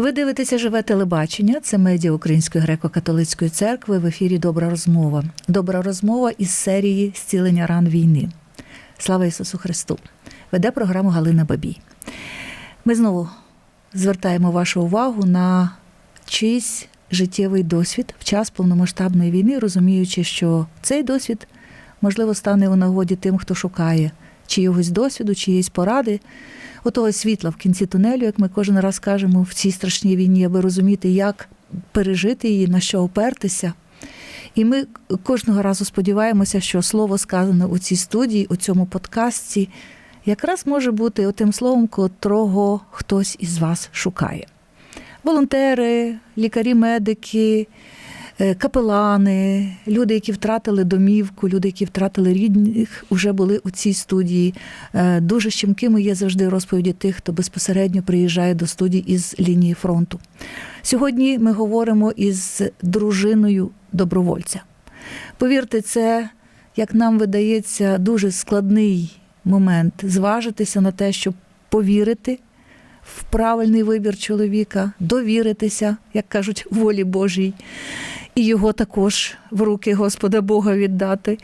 Ви дивитеся живе телебачення. Це медіа Української греко-католицької церкви в ефірі Добра розмова. Добра розмова із серії Зцілення ран війни. Слава Ісусу Христу! Веде програму Галина Бабій. Ми знову звертаємо вашу увагу на чийсь життєвий досвід в час повномасштабної війни, розуміючи, що цей досвід можливо стане у нагоді тим, хто шукає чиїгось досвіду, чиїсь поради, отого світла в кінці тунелю, як ми кожен раз кажемо, в цій страшній війні, аби розуміти, як пережити її, на що опертися. І ми кожного разу сподіваємося, що слово сказане у цій студії, у цьому подкасті, якраз може бути отим словом, котрого хтось із вас шукає. Волонтери, лікарі, медики, е, капелани, люди, які втратили домівку, люди, які втратили рідних, вже були у цій студії. Е, Дуже щемкими є завжди розповіді тих, хто безпосередньо приїжджає до студії із лінії фронту. Сьогодні ми говоримо із дружиною добровольця. Повірте, це, як нам видається, дуже складний момент зважитися на те, щоб повірити в правильний вибір чоловіка, довіритися, як кажуть, волі Божій, і його також в руки Господа Бога віддати.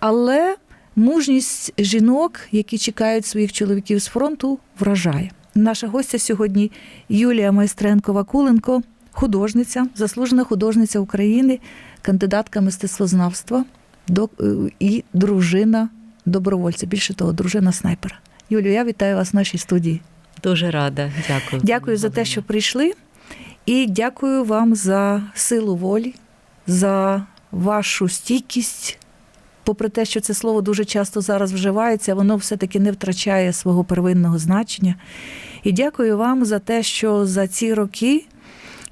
Але мужність жінок, які чекають своїх чоловіків з фронту, вражає. Наша гостя сьогодні Юлія Майстренко Вакуленко, художниця, заслужена художниця України, кандидатка мистецтвознавства і дружина добровольця. Більше того, дружина снайпера. Юлію, я вітаю вас в нашій студії. Дуже рада, дякую. Дякую за те, що прийшли, і дякую вам за силу волі, за вашу стійкість. Попри те, що це слово дуже часто зараз вживається, воно все-таки не втрачає свого первинного значення. І дякую вам за те, що за ці роки,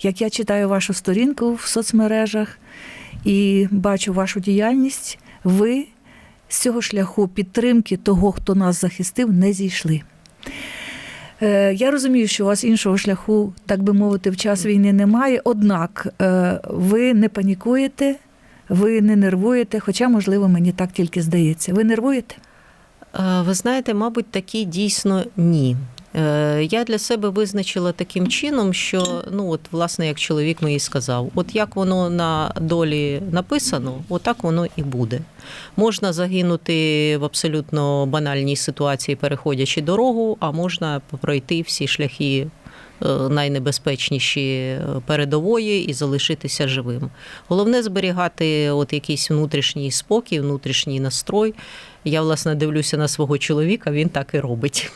як я читаю вашу сторінку в соцмережах і бачу вашу діяльність, ви з цього шляху підтримки того, хто нас захистив, не зійшли. Е, Я розумію, що у вас іншого шляху, так би мовити, в час війни немає. Однак е, ви не панікуєте, ви не нервуєте, хоча, можливо, мені так тільки здається. Ви нервуєте? Е, Ви знаєте, мабуть, такі дійсно ні. Е, Я для себе визначила таким чином, що ну от власне, як чоловік мені сказав, от як воно на долі написано, отак воно і буде. Можна загинути в абсолютно банальній ситуації, переходячи дорогу, а можна пройти всі шляхи. е, Найнебезпечніші е, передової і залишитися живим. Головне зберігати от якийсь внутрішній спокій, внутрішній настрой. Я власне дивлюся на свого чоловіка, він так і робить.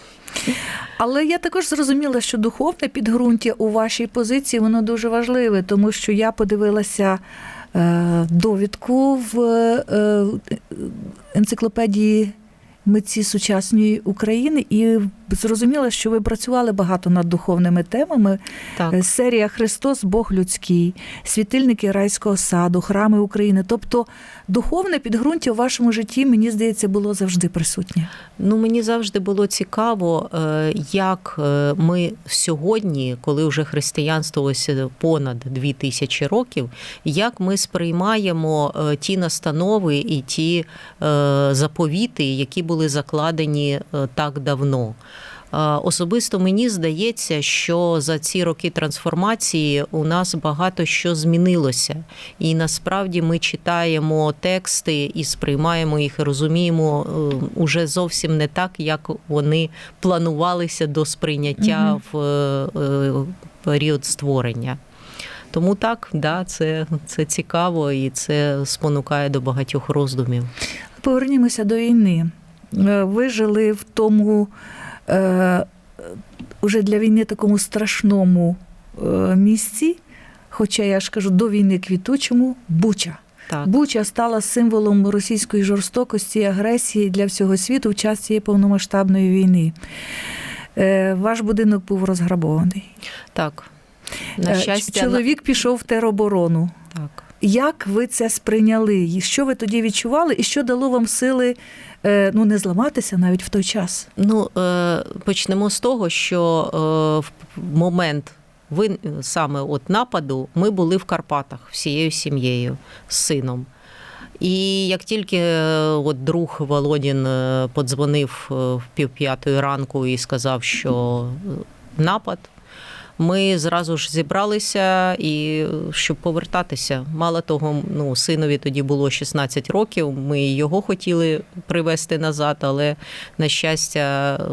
Але я також зрозуміла, що духовне підґрунтя у вашій позиції воно дуже важливе, тому що я подивилася е, довідку в е, енциклопедії митці сучасної України і зрозуміла, що ви працювали багато над духовними темами. Так. Е, Серія Христос, Бог людський, світильники райського саду, храми України. Тобто духовне підґрунтя у вашому житті, мені здається, було завжди присутнє. Ну мені завжди було цікаво, е, як е, ми сьогодні, коли вже християнство ось понад дві тисячі років, як ми сприймаємо ті настанови і ті заповіти, які були закладені так давно. Е, Особисто мені здається, що за ці роки трансформації у нас багато що змінилося, і насправді ми читаємо тексти і сприймаємо їх, і розуміємо е, уже зовсім не так, як вони планувалися до сприйняття Мгм. в період створення. Тому так, да, це, це цікаво і це спонукає до багатьох роздумів. Повернімося до війни. Ви жили в тому е, уже для війни такому страшному е, місці, хоча я ж кажу, до війни квітучому Буча. Так. Буча стала символом російської жорстокості і агресії для всього світу в час цієї повномасштабної війни. Е, Ваш будинок був розграбований. Так. На щастя, Чоловік пішов в тероборону. так. Як ви це сприйняли? Що ви тоді відчували, і що дало вам сили е, ну, не зламатися навіть в той час? Ну, е, почнемо з того, що е, в момент саме от нападу ми були в Карпатах всією сім'єю з сином. І як тільки от друг Володін подзвонив в півп'ятої ранку і сказав, що напад. Ми зразу ж зібралися і щоб повертатися. Мало того, ну синові тоді було 16 років. Ми його хотіли привезти назад, але на щастя, е,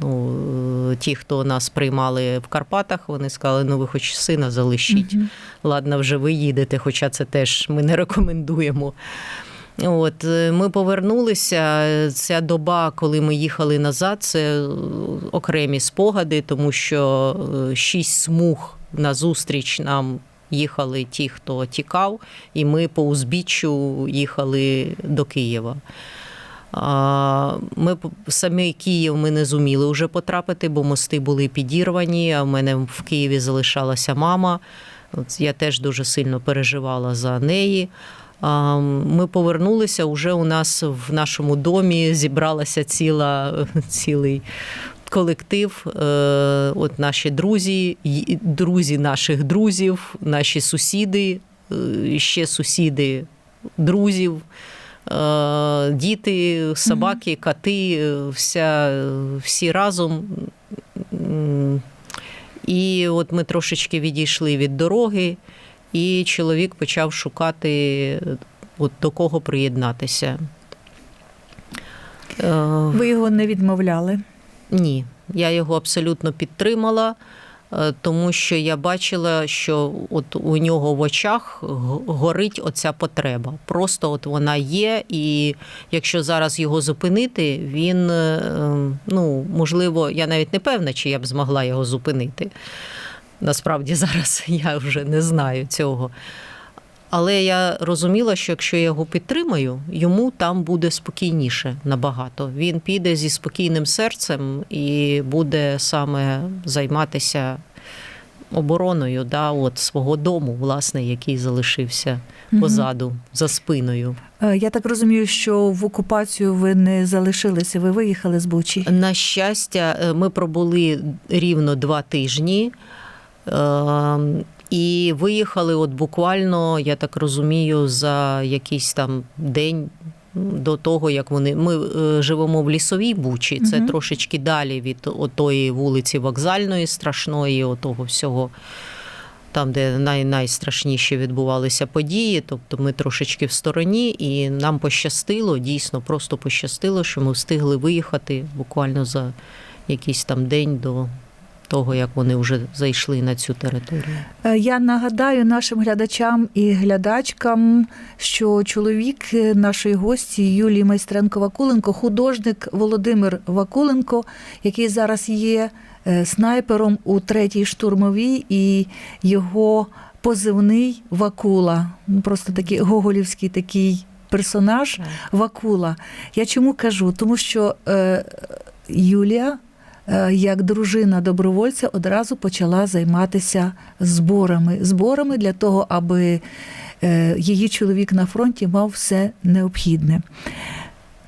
ну е, ті, хто нас приймали в Карпатах, вони сказали: ну ви хоч сина залишіть. Мгм. Ладно, вже ви їдете, хоча це теж ми не рекомендуємо. От е, ми повернулися. Ця доба, коли ми їхали назад, це е, окремі спогади, тому що е, шість смуг назустріч нам їхали ті, хто тікав, і ми по узбіччю їхали до Києва. Ми самі Київ ми не зуміли вже потрапити, бо мости були підірвані. А в мене в Києві залишалася мама. От я теж дуже сильно переживала за неї. Ми повернулися. Уже у нас в нашому домі зібралася ціла цілий. Колектив, Е, от наші друзі, друзі наших друзів, наші сусіди, е, ще сусіди друзів, е, діти, собаки, коти, вся, всі разом. І от ми трошечки відійшли від дороги, і чоловік почав шукати, от до кого приєднатися. Е, Ви його не відмовляли. ні, я його абсолютно підтримала, е, тому що я бачила, що от у нього в очах горить оця потреба. Просто от вона є, і якщо зараз його зупинити, він е, ну можливо, я навіть не певна, чи я б змогла його зупинити. Насправді зараз я вже не знаю цього. Але я розуміла, що якщо я його підтримаю, йому там буде спокійніше набагато. Він піде зі спокійним серцем і буде саме займатися обороною да, от свого дому, власне, який залишився позаду, за спиною. Е, Я так розумію, що в окупацію ви не залишилися, ви виїхали з Бучі. На щастя, е, ми пробули рівно два тижні. Е, І виїхали, от буквально, я так розумію, за якийсь там день до того, як вони. Ми е, живемо в лісовій бучі, це Мгм. трошечки далі від отої вулиці вокзальної, страшної, отого всього. Там, де най- найстрашніші відбувалися події, тобто ми трошечки в стороні, і нам пощастило, дійсно, просто пощастило, що ми встигли виїхати буквально за якийсь там день до того, як вони вже зайшли на цю територію. Е, Я нагадаю нашим глядачам і глядачкам, що чоловік е, нашої гості Юлії Майстренко Вакуленко, художник Володимир Вакуленко, який зараз є е, снайпером у третій штурмовій, і його позивний Вакула. Ну, Просто такий гоголівський такий персонаж. Вакула. Я чому кажу? Тому що е, Юлія, як дружина добровольця, одразу почала займатися зборами. Зборами для того, аби е, її чоловік на фронті мав все необхідне.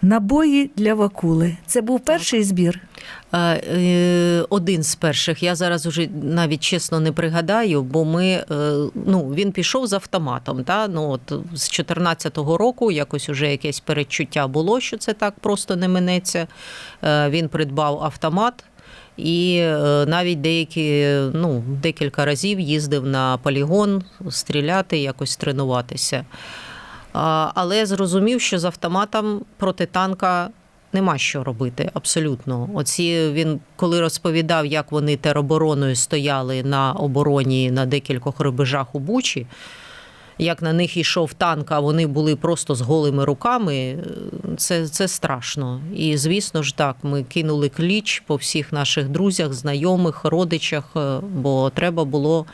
Набої для Вакули. Це був перший збір. Е, Один з перших. Я зараз уже навіть чесно не пригадаю, бо ми е, ну він пішов з автоматом. Та ну от з 14-го року якось уже якесь передчуття було, що це так просто не минеться. Е, Він придбав автомат. І навіть деякі, ну, декілька разів їздив на полігон стріляти, якось тренуватися. Але зрозумів, що з автоматом проти танка нема що робити. Абсолютно. Оці він коли розповідав, як вони теробороною стояли на обороні на декількох рубежах у Бучі. Як на них йшов танк, а вони були просто з голими руками, це, це страшно. І звісно ж так, ми кинули кліч по всіх наших друзях, знайомих, родичах, е, бо треба було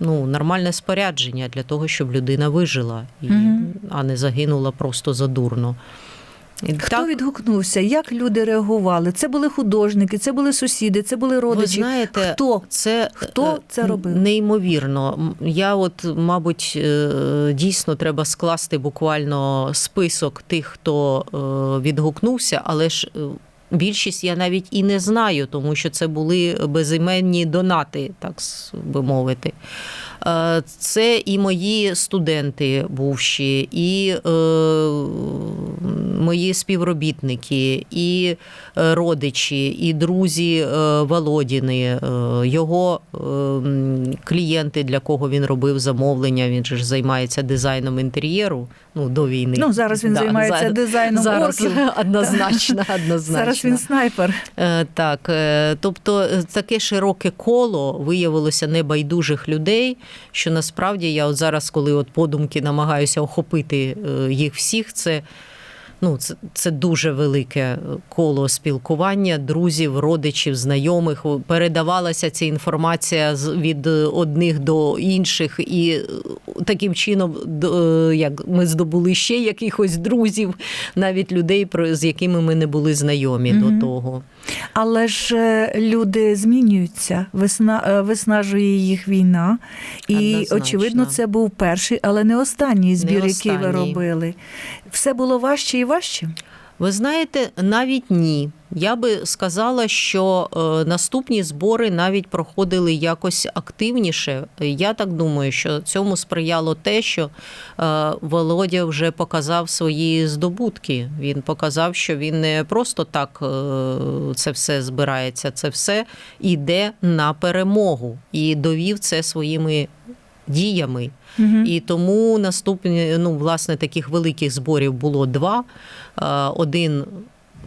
ну, нормальне спорядження для того, щоб людина вижила, і, Мгм. а не загинула просто задурно. Хто так, відгукнувся? Як люди реагували? Це були художники, це були сусіди, це були ви знаєте, Хто? це Хто е, це робив? Неймовірно. Я, от, мабуть, е, дійсно треба скласти буквально список тих, хто е, відгукнувся, але ж. Більшість я навіть і не знаю, тому що це були безіменні донати, так би мовити. Е, Це і мої студенти бувші, і е, мої співробітники, і е, родичі, і друзі Володіни, його е, клієнти, для кого він робив замовлення. Він же ж займається дизайном інтер'єру. Ну до війни. Ну, зараз він Да, займається зараз- дизайном зараз орків. однозначно, однозначно. Зараз він снайпер. Так, тобто таке широке коло виявилося небайдужих людей, що насправді я от зараз, коли от подумки намагаюся охопити е, їх всіх, це. Ну, це, це дуже велике коло спілкування, друзів, родичів, знайомих. Передавалася ця інформація від одних до інших, і е, таким чином е, як ми здобули ще якихось друзів, навіть людей, з якими ми не були знайомі Мгм. до того. Але ж е, люди змінюються, весна е, виснажує їх війна, і Однозначно. очевидно, це був перший, але не останній збір, Не який ви робили. Все було важче і важче. Ви знаєте, навіть ні. Я би сказала, що е, наступні збори навіть проходили якось активніше. Я так думаю, що цьому сприяло те, що е, Володя вже показав свої здобутки. Він показав, що він не просто так е, це все збирається, це все йде на перемогу і довів це своїми діями. Угу. І тому наступні, ну, власне, таких великих зборів було два. Е, Один.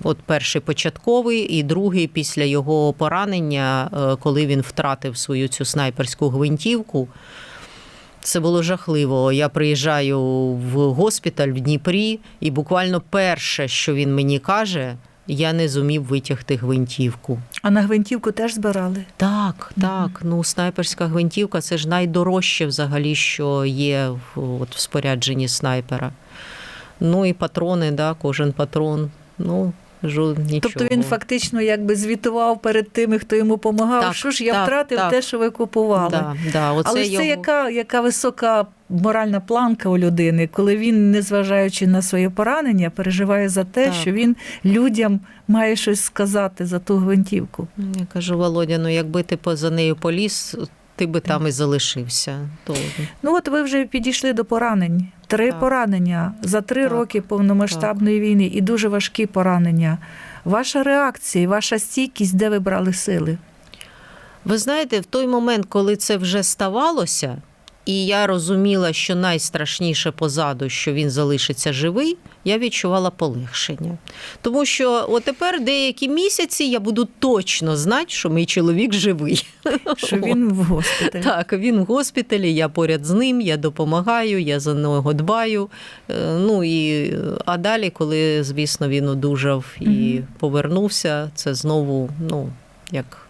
От перший початковий, і другий після його поранення, е, коли він втратив свою цю снайперську гвинтівку. Це було жахливо. Я приїжджаю в госпіталь в Дніпрі, і буквально перше, що він мені каже, я не зумів витягти гвинтівку. А на гвинтівку теж збирали. Так, так. Ну, снайперська гвинтівка це ж найдорожче взагалі, що є в, от, в спорядженні снайпера. Ну і патрони, да, кожен патрон. Ну, жо, нічого. Тобто він фактично якби звітував перед тими, хто йому допомагав. Так, що ж я так, втратив так. те, що ви купували. Да, да, оце Але ж його... це яка, яка висока моральна планка у людини, коли він, незважаючи на своє поранення, переживає за те, Так. що він людям має щось сказати за ту гвинтівку. Я кажу, Володя, ну якби ти по- за нею поліз, ти би там і залишився. То... Ну от ви вже підійшли до поранень. Три Так. поранення за три Так, роки повномасштабної війни і дуже важкі поранення. Ваша реакція, ваша стійкість, де ви брали сили? Ви знаєте, в той момент, коли це вже ставалося, і я розуміла, що найстрашніше позаду, що він залишиться живий, я відчувала полегшення. Тому що от тепер деякі місяці я буду точно знати, що мій чоловік живий. Що він в госпіталі? Так, він в госпіталі, я поряд з ним, я допомагаю, я за нього дбаю. Е, Ну і а далі, коли, звісно, він одужав і повернувся, це знову, ну, як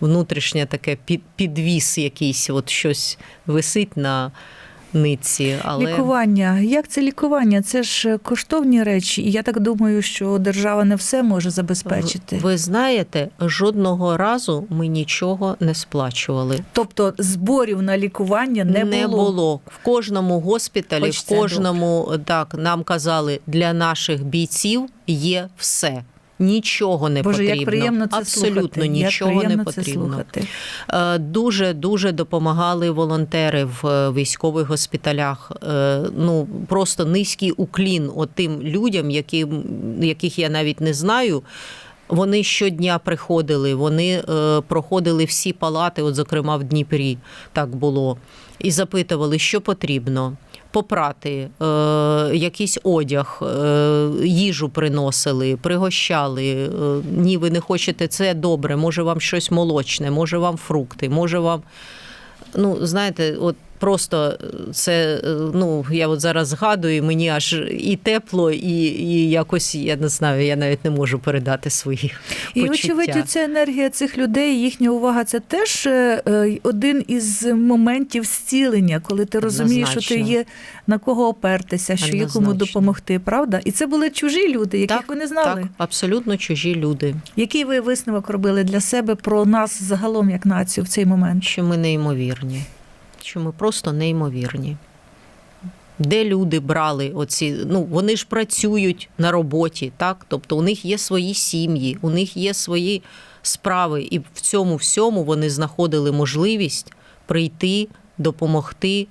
внутрішнє таке під, підвіс якийсь, от щось висить на нитці. Але Лікування. Як це лікування? Це ж коштовні речі, і я так думаю, що держава не все може забезпечити. ви знаєте, жодного разу ми нічого не сплачували. Тобто зборів на лікування не, було. В кожному госпіталі, Хоч в кожному так нам казали, для наших бійців є все. Нічого не Боже, потрібно. як приємно це Абсолютно слухати. нічого як приємно не це потрібно. слухати. Е, Дуже дуже допомагали волонтери в е, військових госпіталях. Е, Ну просто низький уклін от тим людям, які, яких я навіть не знаю. Вони щодня приходили, вони е, проходили всі палати, от зокрема в Дніпрі, так було, і запитували, що потрібно. Попрати, е, якийсь одяг, е, їжу приносили, пригощали. Е, ні, ви не хочете це добре. Може вам щось молочне, може вам фрукти, може вам. Ну, знаєте, от просто це, е, ну, я от зараз згадую, і мені аж і тепло, і, і якось, я не знаю, я навіть не можу передати свої І почуття. очевидно, ця енергія цих людей, їхня увага це теж е, е, один із моментів зцілення, коли ти розумієш, що ти є на кого опертися, що є кому допомогти, правда? І це були чужі люди, яких Так, ви не знали. Так, абсолютно чужі люди, Який ви висновок робили для себе про нас загалом як націю в цей момент? що ми неймовірні, що ми просто неймовірні. Де люди брали оці, ну вони ж працюють на роботі, так? Тобто у них є свої сім'ї, у них є свої справи, і в цьому всьому вони знаходили можливість прийти, допомогти,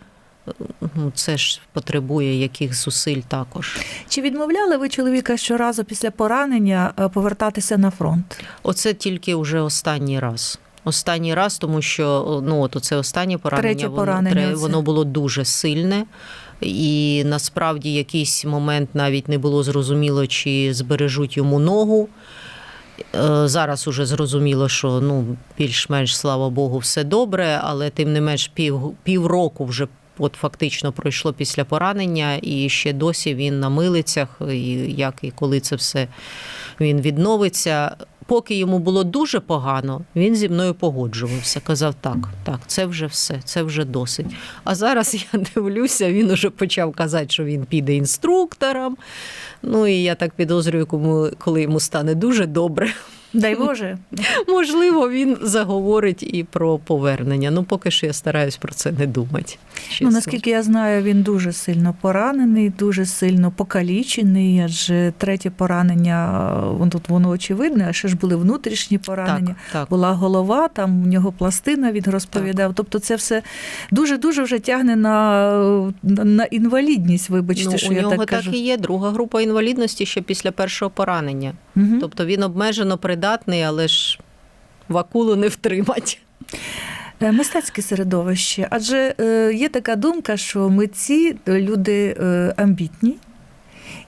ну, це ж потребує яких зусиль також. Чи відмовляли ви чоловіка щоразу після поранення е, повертатися на фронт? Оце тільки вже останній раз. Останній раз, тому що ну от оце останнє поранення, Третє воно, поранення оце. воно було дуже сильне. І насправді якийсь момент навіть не було зрозуміло, чи збережуть йому ногу. Е, Зараз уже зрозуміло, що ну більш-менш слава Богу, все добре, але тим не менш пів, півроку вже от фактично пройшло після поранення, і ще досі він на милицях, і як і коли це все він відновиться. Поки йому було дуже погано, він зі мною погоджувався. Казав, так, так, це вже все, це вже досить. А зараз я дивлюся, він уже почав казати, що він піде інструктором. Ну і я так підозрюю, кому, коли йому стане дуже добре, Дай Боже. можливо, він заговорить і про повернення. Ну, поки що я стараюсь про це не думати. Ну, наскільки я знаю, він дуже сильно поранений, дуже сильно покалічений, адже третє поранення, е, тут воно очевидне, а ще ж були внутрішні поранення. так, так. Була голова, там у нього пластина він розповідав. Тобто це все дуже-дуже вже тягне на, на, на інвалідність, вибачте, ну, що у я нього так так, і є друга група інвалідності ще після першого поранення. Мгм. Тобто він обмежено придатний, але ж вакулу не втримать. Е, Мистецьке середовище, адже е, є така думка, що митці е, люди амбітні,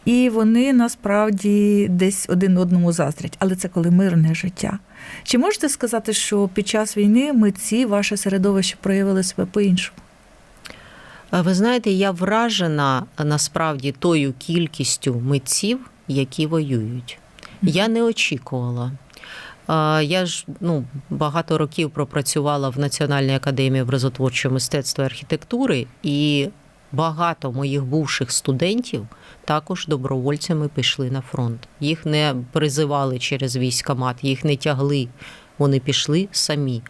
і вони насправді десь один одному заздрять, але це коли мирне життя. Чи можете сказати, що під час війни митці, ваше середовище проявили себе по-іншому? Ви знаєте, я вражена насправді тою кількістю митців, які воюють. Я не очікувала. Я ж ну, багато років пропрацювала в Національній академії образотворчого мистецтва і архітектури, і багато моїх бувших студентів також добровольцями пішли на фронт. Їх не призивали через військомат, їх не тягли. Вони пішли самі.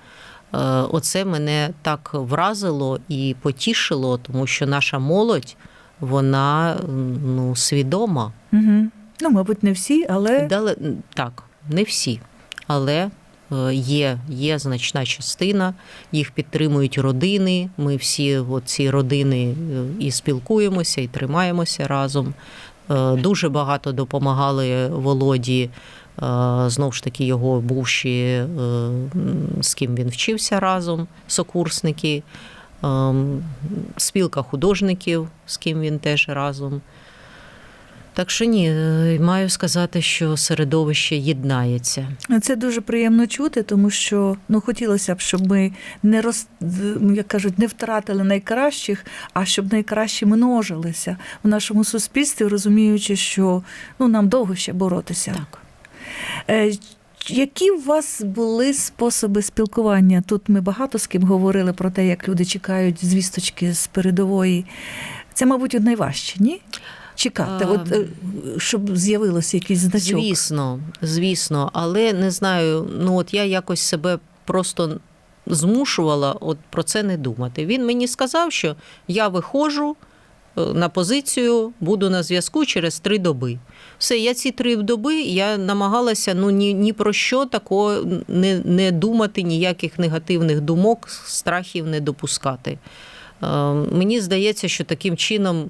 Оце мене так вразило і потішило, тому що наша молодь, вона ну, свідома. Угу. Ну, мабуть, не всі, але Дали, так, не всі, але е, є, є значна частина, їх підтримують родини. Ми всі ці родини е, і спілкуємося, і тримаємося разом. Е, Дуже багато допомагали Володі, знову ж таки, його бувші, з ким він вчився разом, сокурсники, ем, спілка художників, з ким він теж разом. Так що ні, е, маю сказати, що середовище єднається. Це дуже приємно чути, тому що ну хотілося б, щоб ми не роз, як кажуть, не втратили найкращих, а щоб найкращі множилися в нашому суспільстві, розуміючи, що ну нам довго ще боротися. Так. Е, Які у вас були способи спілкування? Тут ми багато з ким говорили про те, як люди чекають звісточки з передової. Це, мабуть, найважче, ні? Чекати, А, от, е, щоб з'явилося якийсь значок. Звісно, звісно, але не знаю. Ну от я якось себе просто змушувала от про це не думати. Він мені сказав, що я виходжу е, на позицію, буду на зв'язку через три доби. Все, я ці три доби я намагалася ну ні, ні про що такого не, не думати, ніяких негативних думок, страхів не допускати. Е, мені здається, що таким чином,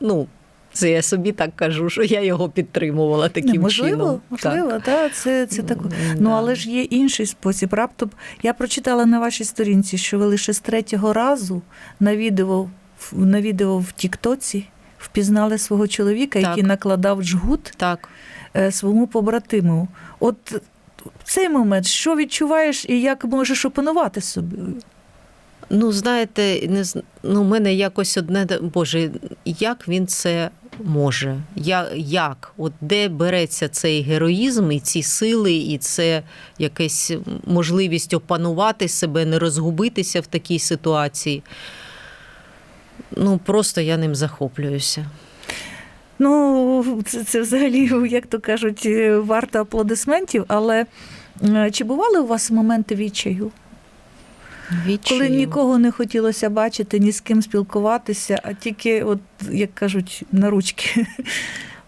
ну. Це я собі так кажу, що я його підтримувала таким Не, можливо, чином. можливо, та, це, це так. М, Ну, да. але ж є інший спосіб. Раптом я прочитала на вашій сторінці, що ви лише з третього разу на відео, в- на відео в Тіктоці впізнали свого чоловіка, Так. який накладав джгут Так. е, своєму побратиму. От в цей момент, що відчуваєш і як можеш опанувати собі? Ну, знаєте, не ну, мене якось одне Боже, як він це може? Я, як? От де береться цей героїзм і ці сили, і це якась можливість опанувати себе, не розгубитися в такій ситуації. Ну, просто я ним захоплююся. Ну, це, це взагалі, як то кажуть, варто аплодисментів, але е, чи бували у вас моменти відчаю? Відчую. Коли нікого не хотілося бачити, ні з ким спілкуватися, а тільки, от як кажуть, на ручки.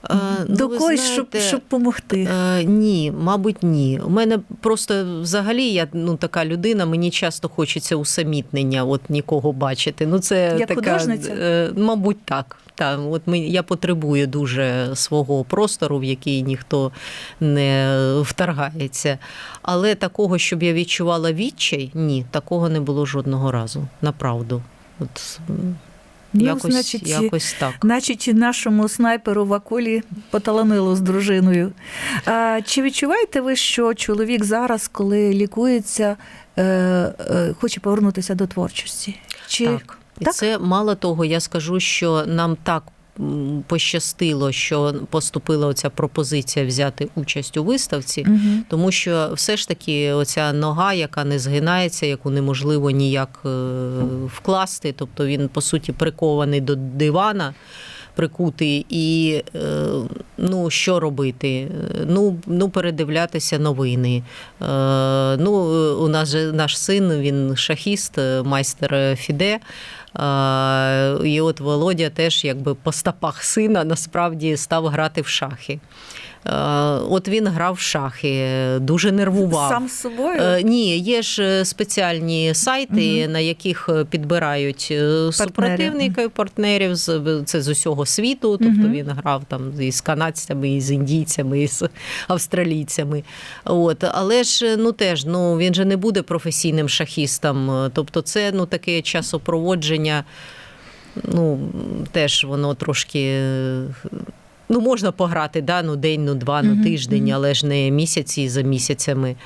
А, ну, До ви когось, знаєте, щоб, щоб помогти. Е, ні, мабуть, ні. У мене просто взагалі я ну така людина, мені часто хочеться усамітнення, от нікого бачити. Ну це Як така, художниця? е, мабуть, так. Та, от ми, я потребую дуже свого простору, в який ніхто не вторгається. Але такого, щоб я відчувала відчай, ні, такого не було жодного разу. Направду. От, Ну, якось, значить, якось так. Значить, нашому снайперу в Акулі поталанило з дружиною. А, чи відчуваєте ви, що чоловік зараз, коли лікується, е, е, хоче повернутися до творчості? Чи... Так. І Так? це мало того, я скажу, що нам так пощастило, що поступила оця пропозиція взяти участь у виставці. Мгм. Тому що все ж таки оця нога, яка не згинається, яку неможливо ніяк е, вкласти, тобто він по суті прикований до дивана. Прикутий, і е, ну що робити? Ну, ну передивлятися новини. Е, Ну, у нас же наш син, він шахіст, майстер Фіде. І от Володя теж якби по стопах сина насправді став грати в шахи. Е, От він грав в шахи, дуже нервував. Сам з собою? Е, Ні, є ж е, спеціальні сайти, на яких підбирають е, супротивників, партнерів з це з усього світу. Тобто Мгм. він грав там і з канадцями, і з індійцями, і з австралійцями. От, але ж ну теж ну він же не буде професійним шахістом. Тобто, це ну таке часопроводження. Ну, теж воно трошки. Ну, можна пограти да, ну, день, ну два, ну тиждень, але ж не місяці за місяцями.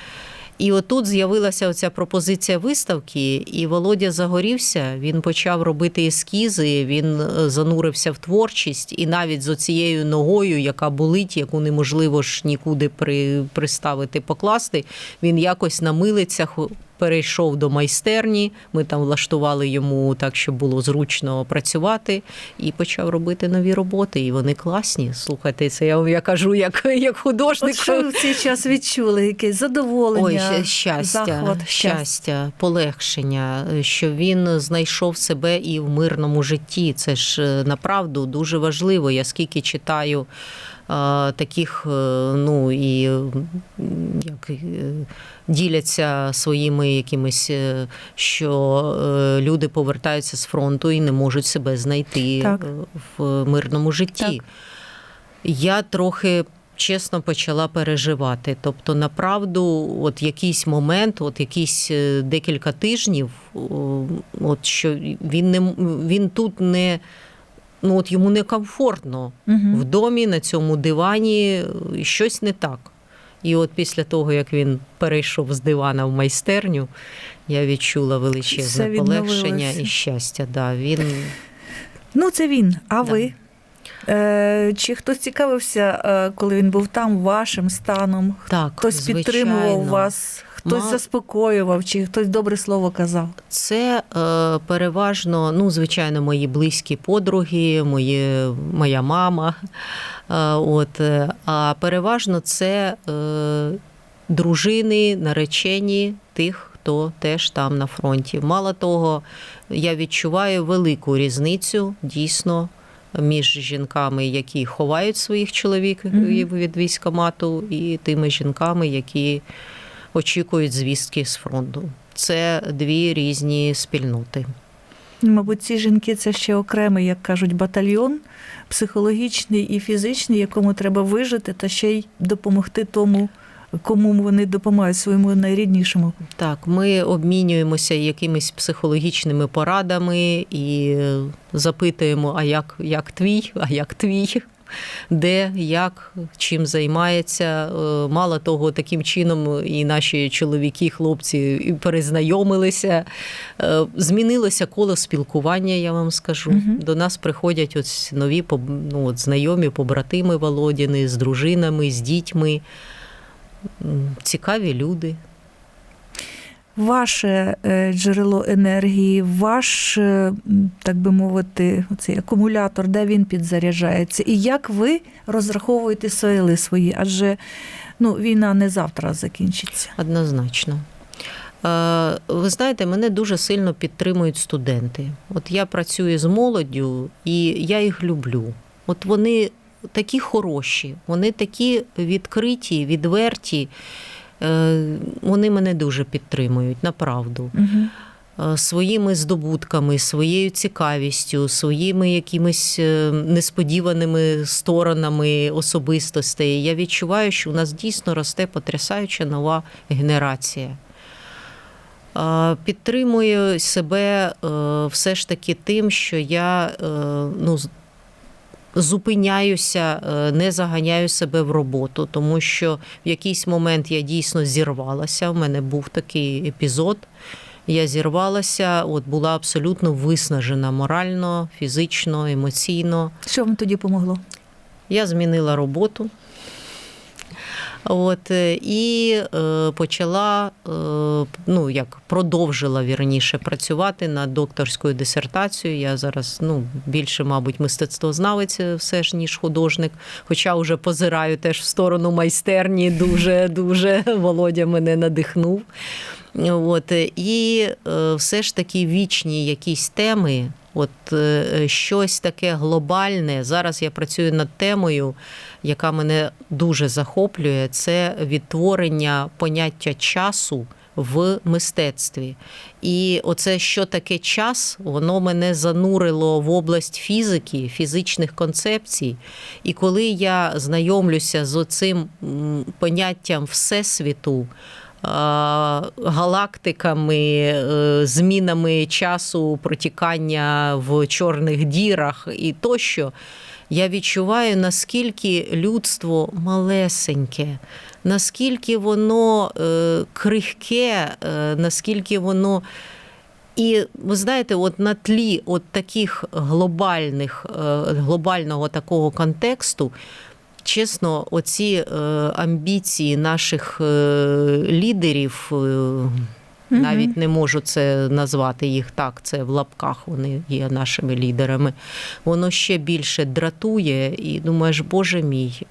І отут з'явилася оця пропозиція виставки, і Володя загорівся. Він почав робити ескізи, він е, занурився в творчість, і навіть з оцією ногою, яка болить, яку неможливо ж нікуди при, приставити, покласти, він якось на милицях перейшов до майстерні. Ми там влаштували йому так, щоб було зручно працювати, і почав робити нові роботи. І вони класні. Слухайте, це я вам я кажу, як, як художник. От що ви в цей час відчули? Якесь задоволення? Ой, ща- щастя, захват, щастя, полегшення, що він знайшов себе і в мирному житті. Це ж е, направду дуже важливо. Я скільки читаю таких, е, ну і як е, діляться своїми якимись, е, що е, люди повертаються з фронту і не можуть себе знайти Так. е, в мирному житті. Так. Я трохи. Чесно почала переживати. Тобто, направду, от якийсь момент, от якісь е, декілька тижнів, от що він не він тут не ну от йому некомфортно Мгм. в домі на цьому дивані щось не так. І от після того, як він перейшов з дивана в майстерню, я відчула величезне полегшення і щастя. Да, він Ну, це він. А Да. ви? Е, чи хтось цікавився, е, коли він був там, вашим станом? так, Хтось звичайно. підтримував вас, хтось Ма- заспокоював, чи хтось добре слово казав? Це е, переважно, ну, звичайно, мої близькі подруги, мої, моя мама. Е, от, е, а переважно це е, дружини, наречені тих, хто теж там на фронті. Мало того, я відчуваю велику різницю дійсно. Між жінками, які ховають своїх чоловіків від військомату, і тими жінками, які очікують звістки з фронту. Це дві різні спільноти. Мабуть, ці жінки це ще окремий, як кажуть, батальйон психологічний і фізичний, якому треба вижити та ще й допомогти тому, кому вони допомагають своєму найріднішому. Так, ми обмінюємося якимись психологічними порадами і е, запитуємо, а як, як твій, а як твій. Де, як, чим займається. Е, Мало того, таким чином і наші чоловіки, хлопці перезнайомилися. Е, Змінилося коло спілкування, я вам скажу. Мгм. До нас приходять ось нові ну, от знайомі, побратими Володіни з дружинами, з дітьми. Цікаві люди. Ваше е, джерело енергії, ваш, е, так би мовити, цей акумулятор, де він підзаряджається, і як ви розраховуєте сили свої? Адже ну, війна не завтра закінчиться. Однозначно. Е, Ви знаєте, мене дуже сильно підтримують студенти. От я працюю з молоддю, і я їх люблю. От вони такі хороші, вони такі відкриті, відверті. Е, Вони мене дуже підтримують, направду. Угу. Е, Своїми здобутками, своєю цікавістю, своїми якимись е, несподіваними сторонами особистостей. Я відчуваю, що у нас дійсно росте потрясаюча нова генерація. Підтримую себе все ж таки тим, що я ну, зупиняюся, е, не заганяю себе в роботу, тому що в якийсь момент я дійсно зірвалася. У мене був такий епізод. Я зірвалася, от була абсолютно виснажена морально, фізично, емоційно. Що вам тоді помогло? Я змінила роботу. От, е, і е, почала, е, ну як продовжила вірніше працювати над докторською дисертацією. Я зараз ну, більше, мабуть, мистецтвознавець все ж, ніж художник. Хоча вже позираю теж в сторону майстерні, дуже дуже Володя мене надихнув. От, і все ж таки вічні якісь теми, от е, щось таке глобальне. Зараз я працюю над темою, яка мене дуже захоплює, це відтворення поняття часу в мистецтві. І оце що таке час, воно мене занурило в область фізики, фізичних концепцій. І коли я знайомлюся з оцим поняттям всесвіту, галактиками, е, змінами часу протікання в чорних дірах і тощо, я відчуваю, наскільки людство малесеньке, наскільки воно е, крихке, е, наскільки воно. І ви знаєте, от на тлі от таких глобальних, е, глобального такого контексту, чесно, оці е, амбіції наших е, лідерів. е, Навіть не можу це назвати їх так, це в лапках вони є нашими лідерами. Воно ще більше дратує, і думаєш, Боже мій,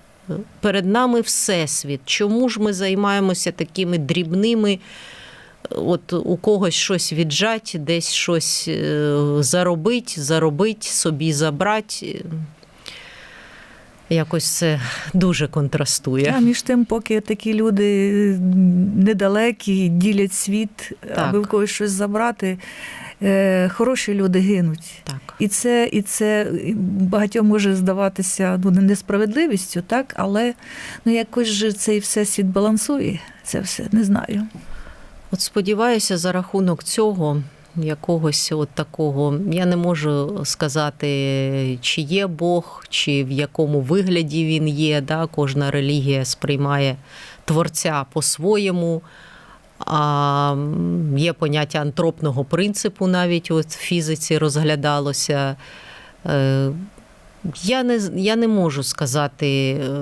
перед нами всесвіт. Чому ж ми займаємося такими дрібними? От у когось щось віджать, десь щось е, заробить, заробить, собі забрати. Якось дуже контрастує. А між тим, поки такі люди недалекі, ділять світ, аби в когось щось забрати, е, хороші люди гинуть. Так. І це, і це багатьом може здаватися ну, несправедливістю, так? але ну, якось же цей всесвіт балансує. Це все не знаю. От сподіваюся, за рахунок цього якогось от такого, я не можу сказати, чи є Бог, чи в якому вигляді він є. Да? Кожна релігія сприймає творця по-своєму. А є поняття антропного принципу, навіть от в фізиці розглядалося. Я не, я не можу сказати, е,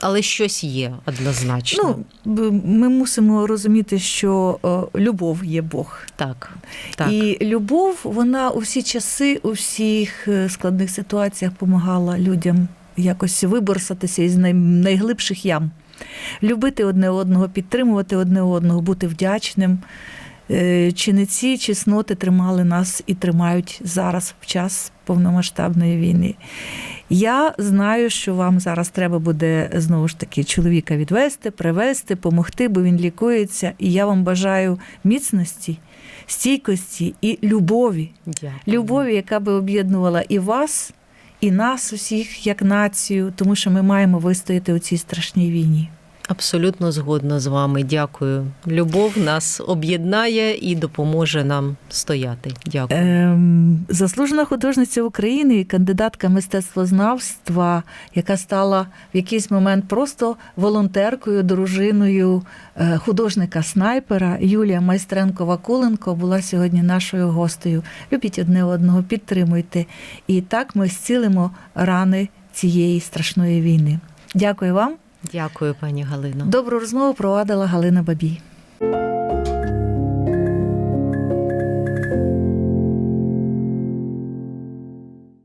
але щось є однозначно. Ну, ми мусимо розуміти, що е, любов є Бог. так, так. І любов, вона у всі часи, у всіх е, складних ситуаціях допомагала людям якось виборсатися із найглибших ям. Любити одне одного, підтримувати одне одного, бути вдячним. Е, Чи не ці чесноти тримали нас і тримають зараз в час повномасштабної війни? Я знаю, що вам зараз треба буде знову ж таки чоловіка відвести, привезти, помогти, бо він лікується. І я вам бажаю міцності, стійкості і любові. Дякую. Любові, яка би об'єднувала і вас, і нас усіх як націю, тому що ми маємо вистояти у цій страшній війні. Абсолютно згодна з вами. Дякую. Любов нас об'єднає і допоможе нам стояти. Дякую. Ем, заслужена художниця України, і кандидатка мистецтвознавства, яка стала в якийсь момент просто волонтеркою, дружиною е, художника-снайпера Юлія Майстренко-Вакуленко була сьогодні нашою гостею. Любіть одне одного, підтримуйте. І так ми зцілимо рани цієї страшної війни. Дякую вам. Дякую, пані Галино. Добру розмову провадила Галина Бабій.